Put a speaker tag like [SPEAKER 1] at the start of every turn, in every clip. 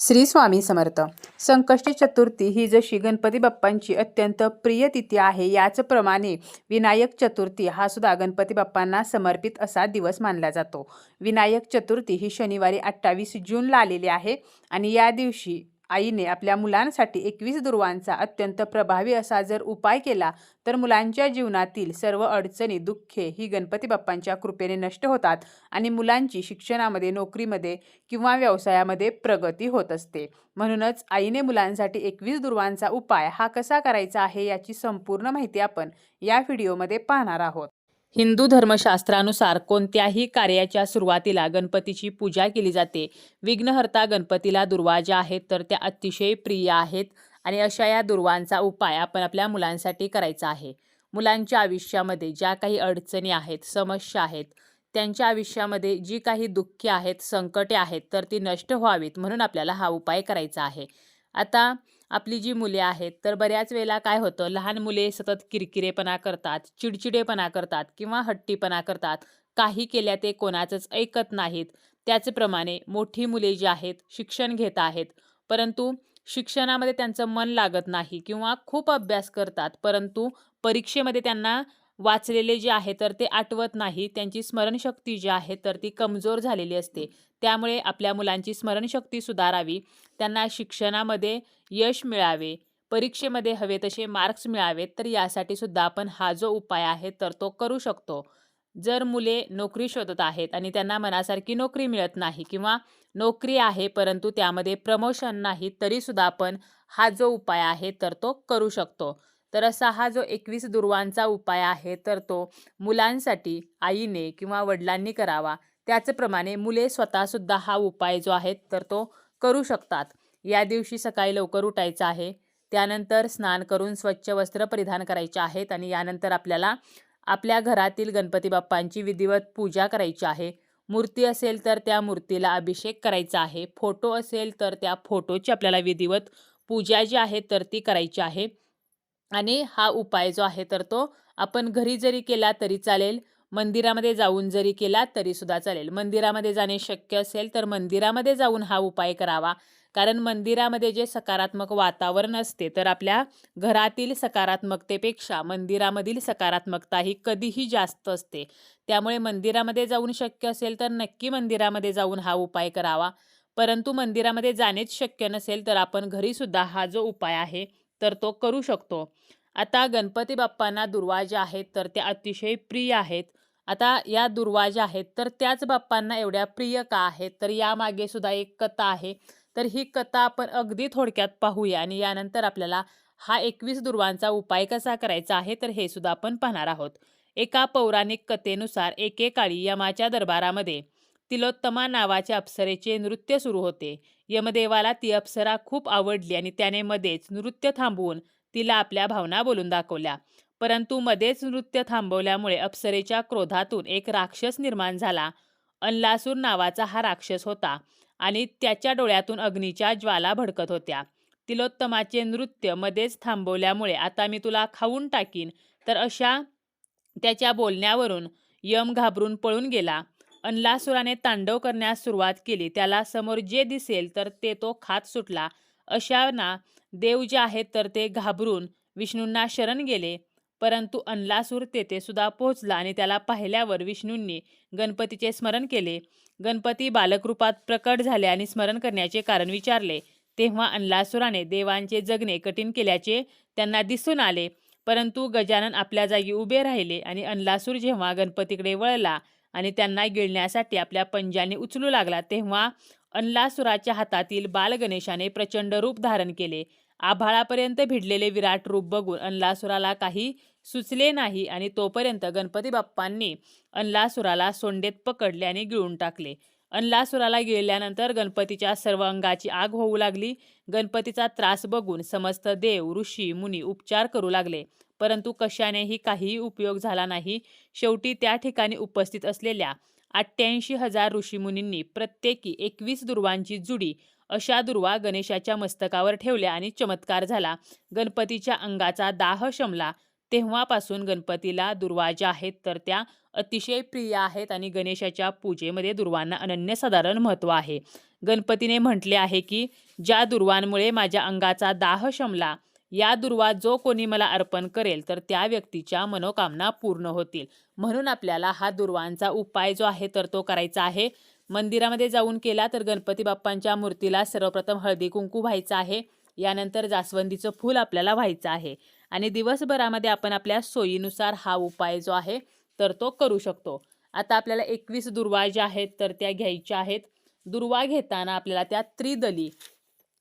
[SPEAKER 1] श्री स्वामी समर्थ. संकष्टी चतुर्थी ही जशी गणपती बाप्पांची अत्यंत प्रिय तिथी आहे याचप्रमाणे विनायक चतुर्थी हा सुद्धा गणपती बाप्पांना समर्पित असा दिवस मानला जातो. विनायक चतुर्थी ही शनिवारी अठ्ठावीस जूनला आलेली आहे आणि या दिवशी आईने आपल्या मुलांसाठी एकवीस दुर्वांचा अत्यंत प्रभावी असा जर उपाय केला तर मुलांच्या जीवनातील सर्व अडचणी दुःखे ही गणपती बाप्पांच्या कृपेने नष्ट होतात आणि मुलांची शिक्षणामध्ये नोकरीमध्ये किंवा व्यवसायामध्ये प्रगती होत असते. म्हणूनच आईने मुलांसाठी एकवीस दुर्वांचा उपाय हा कसा करायचा आहे याची संपूर्ण माहिती आपण या व्हिडिओमध्ये पाहणार आहोत. हिंदू धर्मशास्त्रानुसार कोणत्याही कार्याच्या सुरुवातीला गणपतीची पूजा केली जाते. विघ्नहर्ता गणपतीला दुर्वा ज्या आहेत तर त्या अतिशय प्रिय आहेत आणि अशा या दुर्वांचा उपाय आपण आपल्या मुलांसाठी करायचा आहे. मुलांच्या आयुष्यामध्ये ज्या काही अडचणी आहेत समस्या आहेत त्यांच्या आयुष्यामध्ये जी काही दुःखे आहेत संकटे आहेत तर ती नष्ट व्हावीत म्हणून आपल्याला हा उपाय करायचा आहे. आता आपली जी मुले आहेत तर बऱ्याच वेळेला काय होतं लहान मुले सतत किरकिरेपणा करतात चिडचिडेपणा करतात किंवा हट्टीपणा करतात. काही केल्या ते कोणाचंच ऐकत नाहीत. त्याचप्रमाणे मोठी मुले जी आहेत शिक्षण घेत आहेत. परंतु शिक्षणामध्ये त्यांचं मन लागत नाही किंवा खूप अभ्यास करतात परंतु परीक्षेमध्ये त्यांना वाचलेले जे आहे तर ते आठवत नाही. त्यांची स्मरणशक्ती जी आहे तर ती कमजोर झालेली असते. त्यामुळे आपल्या मुलांची स्मरणशक्ती सुधारावी. त्यांना शिक्षणामध्ये यश मिळावे. परीक्षेमध्ये हवे तसे मार्क्स मिळावेत तर यासाठी सुद्धा आपण हा जो उपाय आहे तर तो करू शकतो. जर मुले नोकरी शोधत आहेत आणि त्यांना मनासारखी नोकरी मिळत नाही किंवा नोकरी आहे परंतु त्यामध्ये प्रमोशन नाही तरीसुद्धा आपण हा जो उपाय आहे तर तो करू शकतो. तर असा हा जो एकवीस दुर्वांचा उपाय आहे तर तो मुलांसाठी आईने किंवा वडिलांनी करावा. त्याचप्रमाणे मुले स्वतःसुद्धा हा उपाय जो आहे तर तो करू शकतात. या दिवशी सकाळी लवकर उठायचं आहे. त्यानंतर स्नान करून स्वच्छ वस्त्र परिधान करायचे आहेत आणि यानंतर आपल्याला आपल्या घरातील गणपती बाप्पांची विधिवत पूजा करायची आहे. मूर्ती असेल तर त्या मूर्तीला अभिषेक करायचा आहे. फोटो असेल तर त्या फोटोची आपल्याला विधिवत पूजा जी आहे तर ती करायची आहे. आणि हा उपाय जो आहे तर तो आपण घरी जरी केला तरी चालेल मंदिरामध्ये जाऊन जरी केला तरीसुद्धा चालेल. मंदिरामध्ये जाणे शक्य असेल तर मंदिरामध्ये जाऊन हा उपाय करावा. कारण मंदिरामध्ये जे सकारात्मक वातावरण असते तर आपल्या घरातील सकारात्मकतेपेक्षा मंदिरामधील सकारात्मकता ही कधीही जास्त असते. त्यामुळे मंदिरामध्ये जाऊन शक्य असेल तर नक्की मंदिरामध्ये जाऊन हा उपाय करावा. परंतु मंदिरामध्ये जाणेच शक्य नसेल तर आपण घरीसुद्धा हा जो उपाय आहे तर तो करू शकतो. आता गणपती बाप्पांना दुर्वा ज्या आहेत तर त्या अतिशय प्रिय आहेत. आता या दुर्वा ज्या आहेत तर त्याच बाप्पांना एवढ्या प्रिय का आहेत? तर यामागे सुद्धा एक कथा आहे. तर ही कथा आपण अगदी थोडक्यात पाहूया आणि यानंतर आपल्याला हा एकवीस दुर्वांचा उपाय कसा करायचा आहे तर हे सुद्धा आपण पाहणार आहोत. एका पौराणिक कथेनुसार एकेकाळी यमाच्या दरबारामध्ये तिलोत्तमा नावाच्या अप्सरेचे नृत्य सुरू होते. यमदेवाला ती अप्सरा खूप आवडली आणि त्याने मध्येच नृत्य थांबवून तिला आपल्या भावना बोलून दाखवल्या. परंतु मध्येच नृत्य थांबवल्यामुळे अप्सरेच्या क्रोधातून एक राक्षस निर्माण झाला. अल्लासूर नावाचा हा राक्षस होता आणि त्याच्या डोळ्यातून अग्नीच्या ज्वाला भडकत होत्या. तिलोत्तमाचे नृत्य मध्येच थांबवल्यामुळे आता मी तुला खाऊन टाकीन. तर अशा त्याच्या बोलण्यावरून यम घाबरून पळून गेला. अनलासुराने तांडव करण्यास सुरुवात केली. त्याला समोर जे दिसेल तर ते तो खात सुटला. अशा ना देव जे आहेत तर ते घाबरून विष्णूंना शरण गेले. परंतु अनलासूर तेथे सुद्धा पोहोचला आणि त्याला पाहिल्यावर विष्णूंनी गणपतीचे स्मरण केले. गणपती बालकरूपात प्रकट झाले आणि स्मरण करण्याचे कारण विचारले. तेव्हा अनलासुराने देवांचे जगणे कठीण केल्याचे त्यांना दिसून आले. परंतु गजानन आपल्या जागी उभे राहिले आणि अनलासूर जेव्हा गणपतीकडे वळला आणि त्यांना गिळण्यासाठी आपल्या पंजाने उचलू लागला तेव्हा अनलासुराच्या हातातील बालगणेशाने प्रचंड रूप धारण केले. आभाळापर्यंत भिडलेले विराट रूप बघून अनलासुराला काही सुचले नाही आणि तोपर्यंत गणपती बाप्पांनी अनलासुराला सोंडेत पकडले आणि गिळून टाकले. अन्लासुराला गिळल्यानंतर गणपतीच्या सर्व अंगाची आग होऊ लागली. गणपतीचा त्रास बघून समस्त देव ऋषी मुनी उपचार करू लागले. परंतु कशानेही काहीही उपयोग झाला नाही. शेवटी त्या ठिकाणी उपस्थित असलेल्या अठ्ठ्याऐंशी हजार ऋषीमुनींनी प्रत्येकी एकवीस दुर्वांची जुडी अशा दुर्वा गणेशाच्या मस्तकावर ठेवल्या आणि चमत्कार झाला. गणपतीच्या अंगाचा दाह शमला. तेव्हापासून गणपतीला दुर्वा ज्या आहेत तर त्या अतिशय प्रिय आहेत आणि गणेशाच्या पूजेमध्ये दुर्वांना अनन्यसाधारण महत्त्व आहे. गणपतीने म्हटले आहे की ज्या दुर्वांमुळे माझ्या अंगाचा दाह शमला या दुर्वा जो कोणी मला अर्पण करेल तर त्या व्यक्तीच्या मनोकामना पूर्ण होतील. म्हणून आपल्याला हा दुर्वांचा उपाय जो आहे तर तो करायचा आहे. मंदिरामध्ये जाऊन केला तर गणपती बाप्पांच्या मूर्तीला सर्वप्रथम हळदी कुंकू व्हायचं आहे. यानंतर जास्वंदीचं फूल आपल्याला व्हायचं आहे. आणि दिवसभरामध्ये आपण आपल्या सोयीनुसार हा उपाय जो आहे तर तो करू शकतो. आता आपल्याला एकवीस दुर्वा ज्या आहेत तर त्या घ्यायच्या आहेत. दुर्वा घेताना आपल्याला त्या त्रिदली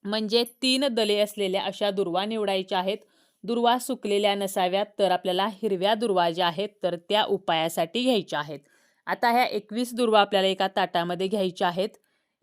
[SPEAKER 1] म्हणजे तीन दले असलेल्या अशा दुर्वा निवडायच्या आहेत. दुर्वा सुकलेल्या नसाव्यात तर आपल्याला हिरव्या दुर्वा ज्या आहेत तर त्या उपायासाठी घ्यायच्या आहेत. आता ह्या एकवीस दुर्वा आपल्याला एका ताटामध्ये घ्यायच्या आहेत.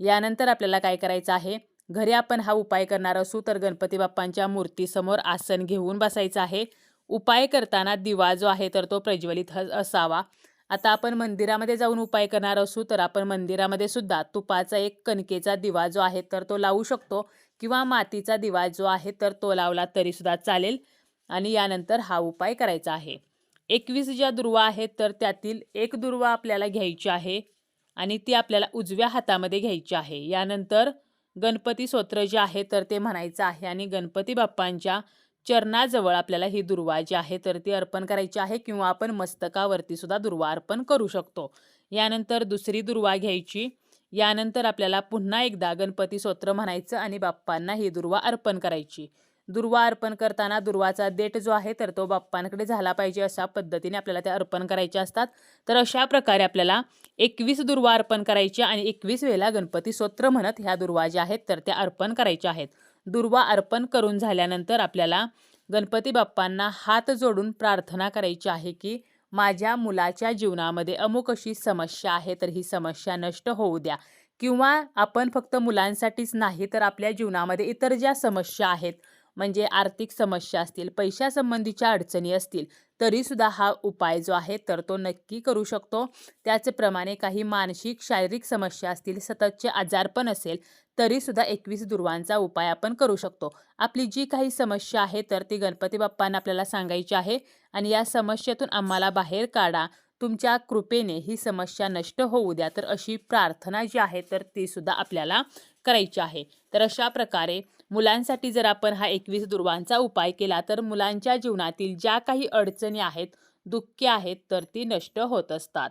[SPEAKER 1] यानंतर आपल्याला काय करायचं आहे? घरी आपण हा उपाय करणार असू तर गणपती बाप्पांच्या मूर्तीसमोर आसन घेऊन बसायचं आहे. उपाय करताना दिवा जो आहे तर तो प्रज्वलित ह- असावा. आता आपण मंदिरामध्ये जाऊन उपाय करणार असू तर आपण मंदिरामध्ये सुद्धा तुपाचा एक कणकेचा दिवा जो आहे तर तो लावू शकतो. किंवा मातीचा दिवा जो आहे तर तो लावला तरीसुद्धा चालेल. आणि यानंतर हा उपाय करायचा आहे. एकवीस ज्या दुर्वा आहेत तर त्यातील एक दुर्वा आपल्याला घ्यायची आहे आणि ती आपल्याला उजव्या हातामध्ये घ्यायची आहे. यानंतर गणपती स्तोत्र जे आहे तर ते म्हणायचं आहे आणि गणपती बाप्पांच्या चरणाजवळ आपल्याला ही दुर्वा जी आहे तर ती अर्पण करायची आहे किंवा आपण मस्तकावरती सुद्धा दुर्वा अर्पण करू शकतो. यानंतर दुसरी दुर्वा घ्यायची. यानंतर आपल्याला पुन्हा एकदा गणपती स्तोत्र म्हणायचं आणि बाप्पांना ही दुर्वा अर्पण करायची. दुर्वा अर्पण करताना दुर्वाचा देठ जो आहे तर तो बाप्पांकडे झाला पाहिजे अशा पद्धतीने आपल्याला त्या अर्पण करायच्या असतात. तर अशा प्रकारे आपल्याला एकवीस दुर्वा अर्पण करायची आणि एकवीस वेळेला गणपती स्तोत्र म्हणत ह्या दुर्वा ज्या आहेत तर त्या अर्पण करायच्या आहेत. दुर्वा अर्पण करून झाल्यानंतर आपल्याला गणपती बाप्पांना हात जोडून प्रार्थना करायची आहे की माझ्या मुलाच्या जीवनामध्ये अमुक अशी समस्या आहे तर ही समस्या नष्ट होऊ द्या. किंवा आपण फक्त मुलांसाठीच नाही तर आपल्या जीवनामध्ये इतर ज्या समस्या आहेत म्हणजे आर्थिक समस्या असतील पैशासंबंधीच्या अडचणी असतील तरीसुद्धा हा उपाय जो आहे तर तो नक्की करू शकतो. त्याचप्रमाणे काही मानसिक शारीरिक समस्या असतील सततचे आजारपण असेल तरीसुद्धा एकवीस दुर्वांचा उपाय आपण करू शकतो. आपली जी काही समस्या आहे तर ती गणपती बाप्पांना आपल्याला सांगायची आहे आणि या समस्येतून आम्हाला बाहेर काढा. तुमच्या कृपेने ही समस्या नष्ट होऊ द्या. तर अशी प्रार्थना जी आहे तर तीसुद्धा आपल्याला करायची आहे. तर अशा प्रकारे मुलांसाठी जर आपण हा एकवीस दुर्वांचा उपाय केला तर मुलांच्या जीवनातील ज्या काही अडचणी आहेत दुःखे आहेत तर ती नष्ट होत असतात.